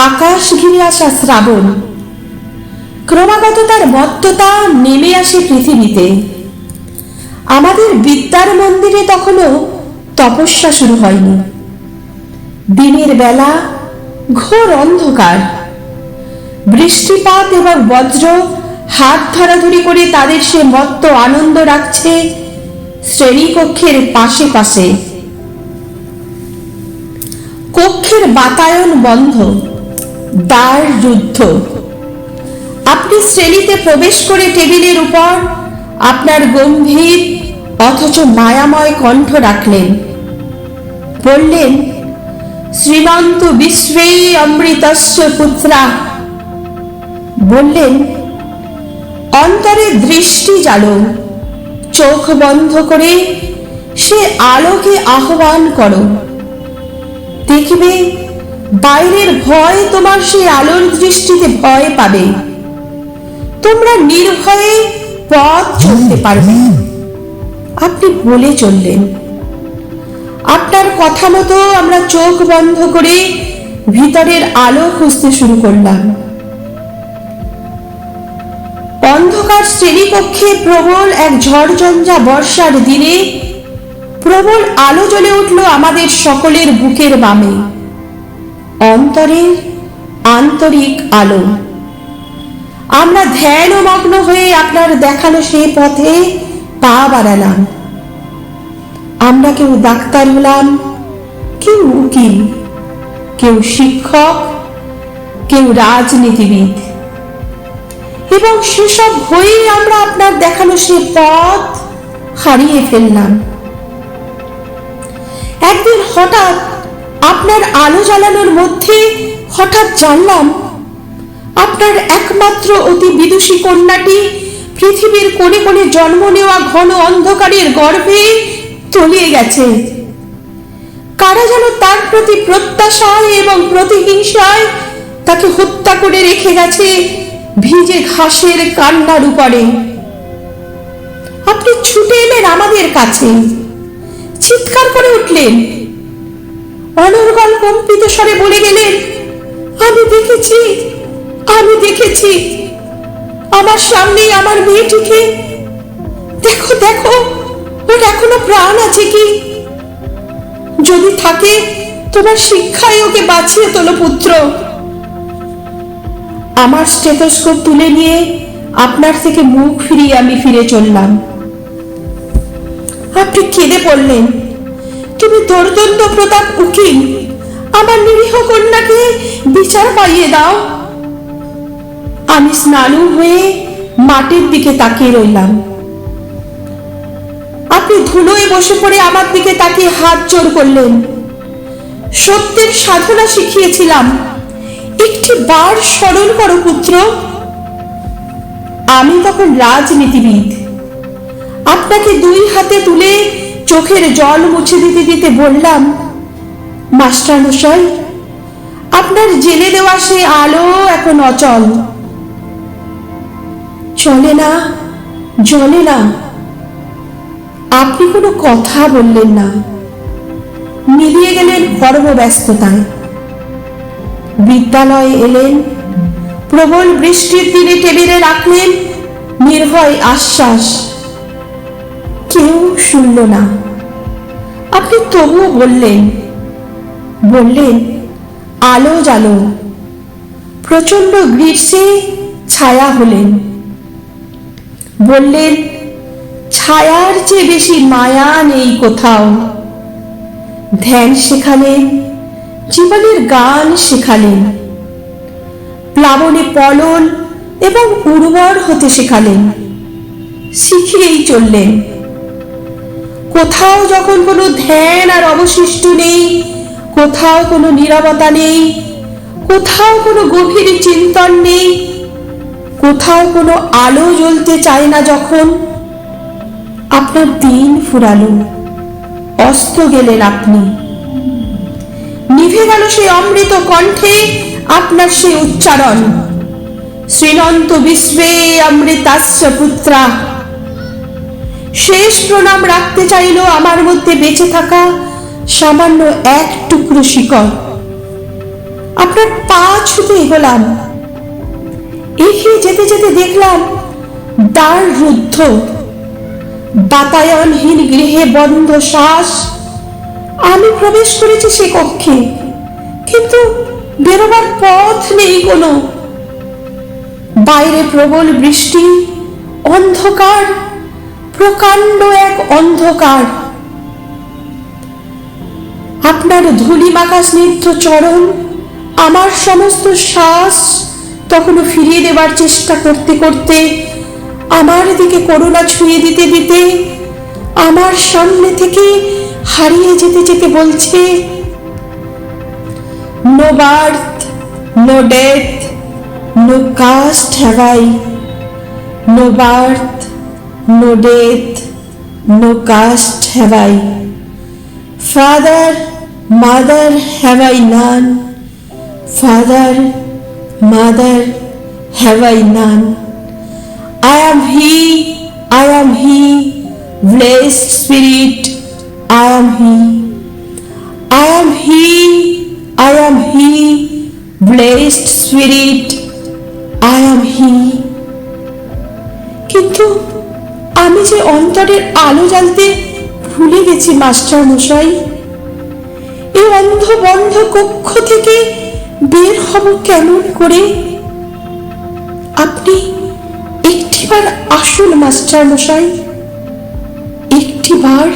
আকাশ ঘিরে আসা শ্রাবণ। ক্রমাগত তার মত্ততা নেমে আসে পৃথিবীতে। আমাদের বিদ্যার মন্দিরে তখনও তপস্যা শুরু হয়নি। দিনের বেলা ঘোর অন্ধকার। বৃষ্টিপাত এবং বজ্র হাত ধরাধরি করে তাদের সে মত্ত আনন্দ রাখছে শ্রেণীকক্ষের পাশে পাশে। কক্ষের বাতায়ন বন্ধ। দ্বার রুদ্ধ আপনি শ্রেণীতে প্রবেশ করে টেবিলের উপর আপনার গম্ভীর অথচ মায়াময় কণ্ঠ রাখলেন। বললেন, শ্রীমন্ত বিশ্বে অমৃতস্য পুত্রা। বললেন, অন্তরে দৃষ্টি জালো চোখ বন্ধ করে সে আলোকে আহ্বান করো। দেখবে বাইরের ভয় তোমার সেই আলোর দৃষ্টিতে ভয় পাবে। তোমরা নির্ভয়ে পথ চলতে পারবে। আপনি বলে চললেন। আপনার কথা মতো আমরা চোখ বন্ধ করে ভিতরের আলো খুঁজতে শুরু করলাম। অন্ধকার শ্রেণীকক্ষে প্রবল এক ঝড়ঝঞ্ঝা বর্ষার দিনে প্রবল আলো জ্বলে উঠল আমাদের সকলের বুকের বামে। অন্তরের আন্তরিক আলো। আমরা ধ্যানমগ্ন হয়ে আপনার দেখানো সেই পথে পা বাড়ালাম। আমরা কেউ ডাক্তার হলাম, কেউ উকিল, কেউ শিক্ষক, কেউ রাজনীতিবিদ। এবং সেসব হয়েই আমরা আপনার দেখানো সে পথ হারিয়ে ফেললাম। একদিন হঠাৎ আপনার আলো জ্বালানোর মধ্যে হঠাৎ জানলাম, আপনার একমাত্র অতি বিদুষী কন্যাটি পৃথিবীর কোণে কোণে জন্ম নেওয়া ঘন অন্ধকারের গর্ভে তলিয়ে গেছে। কারা যেন তার প্রতি প্রত্যাশায় এবং প্রতিহিংসায় তাকে হত্যা করে রেখে গেছে ভিজে ঘাসের কান্নার উপরে। আপনি ছুটে এলেন আমাদের কাছে। চিৎকার করে উঠলেন। অনর্গল কম্পিত স্বরে বলে গেলেন আমি দেখেছি আমি দেখেছি। আমার সামনেই আমার মেয়েটিকে। দেখো দেখো, ওর এখনও প্রাণ আছে কি? যদি থাকে, তোমার শিক্ষায় ওকে বাঁচিয়ে তোলো, পুত্র। আমার স্টেথোস্কোপ তুলে নিয়ে আপনার থেকে মুখ ফিরিয়ে আমি ফিরে চললাম। আপনি কেঁদে পড়লেন। তুমি দোর্দণ্ড প্রতাপ উকিল। আমার নিরীহ কন্যাকে বিচার পাইয়ে দাও। আমি হয়ে মাটির দিকে তাকিয়ে রইলাম। আপনি ধুলোয় বসে পড়ে আমার দিকে তাকিয়ে হাত জোর করলেন। সত্যের সাধনা শিখিয়েছিলাম। একটি বার স্মরণ করো পুত্র। আমি তখন রাজনীতিবিদ। আপনাকে দুই হাতে তুলে চোখের জল মুছে দিতে দিতে বললাম, মাস্টার মশাই, আপনার জেলে দেওয়া সে আলো এখন অচল। চলে না, জলে না। আপনি কোনো কথা বললেন না। মিলিয়ে গেলেন কর্মব্যস্ততায়। বিদ্যালয়ে এলেন, প্রবল বৃষ্টির দিনে টেবিলে রাখলেন নির্ভয় আশ্বাস। কেউ শুনল না। আপনি তবুও বললেন বললেন, আলো জালো প্রচণ্ড গ্রীষ্মে ছায়া হলেন। বললেন, ছায়ার চেয়ে বেশি মায়া নেই কোথাও। ধ্যান শেখালেন, জীবনের গান শেখালেন। প্লাবনে পলন এবং উর্বর হতে শেখালেন। শিখিয়েই চললেন। কোথাও যখন কোনো ধ্যান আর অবশিষ্ট নেই, কোথাও কোনো নীরবতা নেই, কোথাও কোনো গভীর চিন্তন নেই, কোথাও কোনো আলো জ্বলতে চায় না যখন, আপনার দিন ফুরালো, অস্ত গেলেন আপনি। নিভে গেল সেই অমৃত কণ্ঠে, আপনার সেই উচ্চারণ, শ্রীনন্ত বিশ্বে অমৃতাস্য পুত্রা। শেষ প্রণাম রাখতে চাইল আমার মধ্যে বেঁচে থাকা সামান্য এক টুকরো শিকড় আপনার পা ছুতে এগোলাম এগিয়ে যেতে যেতে দেখলাম দ্বার রুদ্ধ। বাতায়নহীন গৃহে বন্ধ শ্বাস। আমি প্রবেশ করেছি সে কক্ষে, কিন্তু বেরোবার পথ নেই কোনো। বাইরে প্রবল বৃষ্টি, অন্ধকার। প্রকাণ্ড এক অন্ধকার। আপনার ধুলি মাখা স্নিগ্ধ চরণ, আমার সমস্ত শ্বাস তখনও ফিরিয়ে দেবার চেষ্টা করতে করতে, আমার দিকে করুণা ছুঁয়ে দিতে দিতে, আমার সামনে থেকে হারিয়ে যেতে যেতে বলছে no birth no death no caste have I no birth No death no caste have I Father, mother, have I none? Father, mother, have I none? I am He, I am He, blessed Spirit, I am He. I am He, I am He, blessed Spirit, I am He. কিন্তু আমি যে অন্তরের আলো জ্বালতে ভুলে গেছি, master মশাই। এই অন্ধ বন্ধ কক্ষ থেকে বের হব কেমন করে? আপনি একটিবার আসুন, মাস্টার মশাই। একটিবার